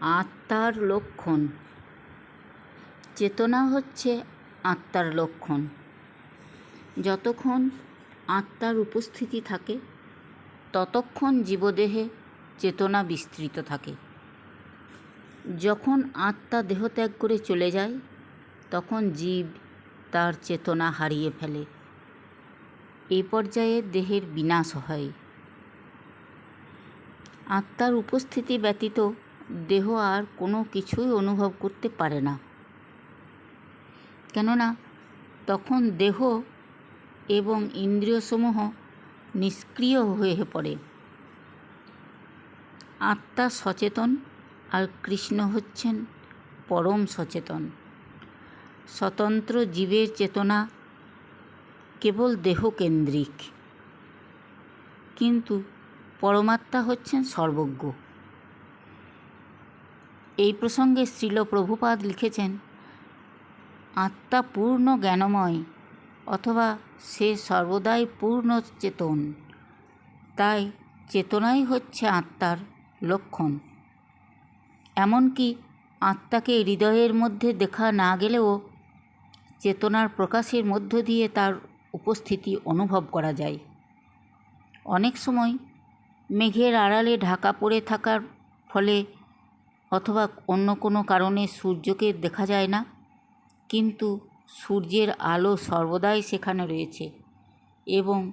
আত্মার লক্ষণ। চেতনা হচ্ছে আত্মার লক্ষণ। যতক্ষণ আত্মার উপস্থিতি থাকে, ততক্ষণ জীবদেহে চেতনা বিস্তৃত থাকে। যখন আত্মা দেহত্যাগ করে চলে যায়, তখন জীব তার চেতনা হারিয়ে ফেলে। এই পর্যায়ে দেহের বিনাশ হয়। আত্মার উপস্থিতি ব্যতীত দেহ আর কোনো কিছুই অনুভব করতে পারে না। কেননা, তখন দেহ এবং ইন্দ্রিয়সমূহ নিষ্ক্রিয় হয়ে পড়ে। আত্মা সচেতন আর কৃষ্ণ হচ্ছেন পরম সচেতন। স্বতন্ত্র জীবের চেতনা কেবল দেহকেন্দ্রিক। কিন্তু পরমাত্মা হচ্ছেন সর্বজ্ঞ। এই প্রসঙ্গে শ্রীল প্রভুপাদ লিখেছেন, আত্মা পূর্ণ জ্ঞানময়, অথবা সে সর্বদাই পূর্ণ চেতন। তাই চেতনাই হচ্ছে আত্মার লক্ষণ। এমনকি আত্মাকে হৃদয়ের মধ্যে দেখা না গেলেও চেতনার প্রকাশের মধ্য দিয়ে তার উপস্থিতি অনুভব করা যায়। অনেক সময় মেঘের আড়ালে ঢাকা পড়ে থাকার ফলে অথবা অন্য কোনো কারণে সূর্যকে দেখা যায় না। কিন্তু সূর্যের আলো সর্বদাই সেখানে রয়েছে এবং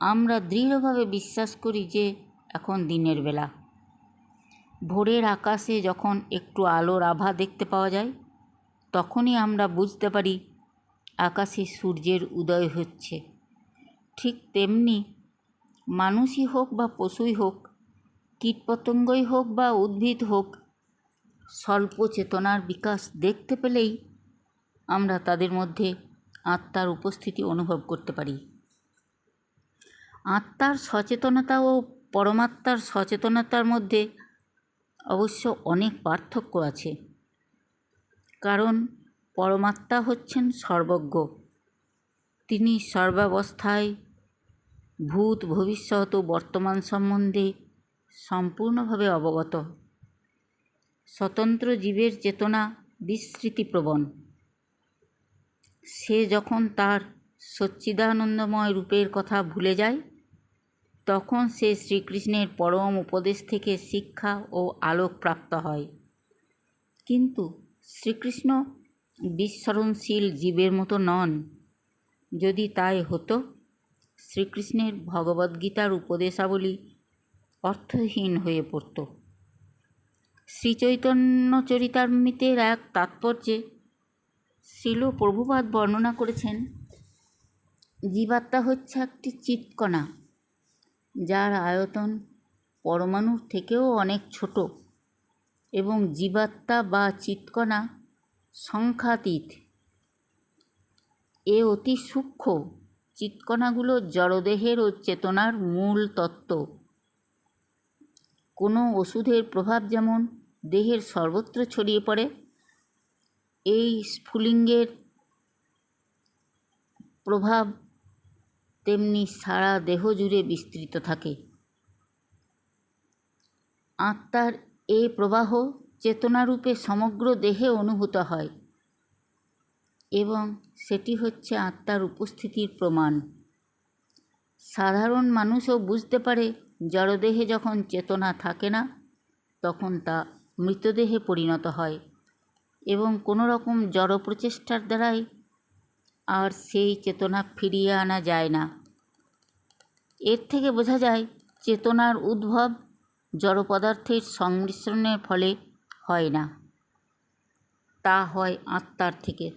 আমরা দৃঢ়ভাবে বিশ্বাস করি যে এখন দিনের বেলা। ভোরের আকাশে যখন একটু আলোর আভা দেখতে পাওয়া যায়, তখনই আমরা বুঝতে পারি আকাশে সূর্যের উদয় হচ্ছে। ঠিক তেমনি মানুষই হোক বা পশুই হোক, কীটপতঙ্গই হোক বা উদ্ভিদ হোক স্বল্প চেতনার বিকাশ দেখতে পেলেই আমরা তাদের মধ্যে আত্মার উপস্থিতি অনুভব করতে পারি। আত্মার সচেতনতা ও পরমাত্মার সচেতনতার মধ্যে অবশ্য অনেক পার্থক্য আছে। কারণ পরমাত্মা হচ্ছেন সর্বজ্ঞ। তিনি সর্বাবস্থায় ভূত ভবিষ্যৎ ও বর্তমান সম্বন্ধে সম্পূর্ণভাবে অবগত। স্বতন্ত্র জীবের চেতনা বিস্মৃতিপ্রবণ সে যখন তার সচ্চিদানন্দময় রূপের কথা ভুলে যায়, তখন সে শ্রীকৃষ্ণের পরম উপদেশ থেকে শিক্ষা ও আলোক প্রাপ্ত হয়। কিন্তু শ্রীকৃষ্ণ বিস্মরণশীল জীবের মতো নন। যদি তাই হতো, শ্রীকৃষ্ণের ভগবদ্গীতার উপদেশাবলী অর্থহীন হয়ে পড়ত। শ্রীচৈতন্য চরিতামৃতের এক তাৎপর্যে শ্রীল প্রভুপাদ বর্ণনা করেছেন, জীবাত্মা হচ্ছে একটি চিৎকণা, যার আয়তন পরমাণুর থেকেও অনেক ছোট এবং জীবাত্মা বা চিৎকণা সংখ্যাতীত। এ অতি সূক্ষ্ম চিৎকণাগুলো জড়দেহের ও চেতনার মূল তত্ত্ব। কোনো ওষুধের প্রভাব যেমন দেহের সর্বত্র ছড়িয়ে পড়ে। এই স্ফুলিঙ্গের প্রভাব তেমনি সারা দেহ জুড়ে বিস্তৃত থাকে। আত্মার এই প্রবাহ চেতনারূপে সমগ্র দেহে অনুভূত হয় এবং সেটি হচ্ছে আত্মার উপস্থিতির প্রমাণ। সাধারণ মানুষও বুঝতে পারে, জড়দেহে যখন চেতনা থাকে না, তখন তা মৃতদেহে পরিণত হয় এবং কোনো রকম জড় প্রচেষ্টার দ্বারাই আর সেই চেতনা ফিরিয়ে আনা যায় না। এর থেকে বোঝা যায় চেতনার উদ্ভব জড় পদার্থের সংমিশ্রণের ফলে হয় না। তা হয় আত্মার থেকে।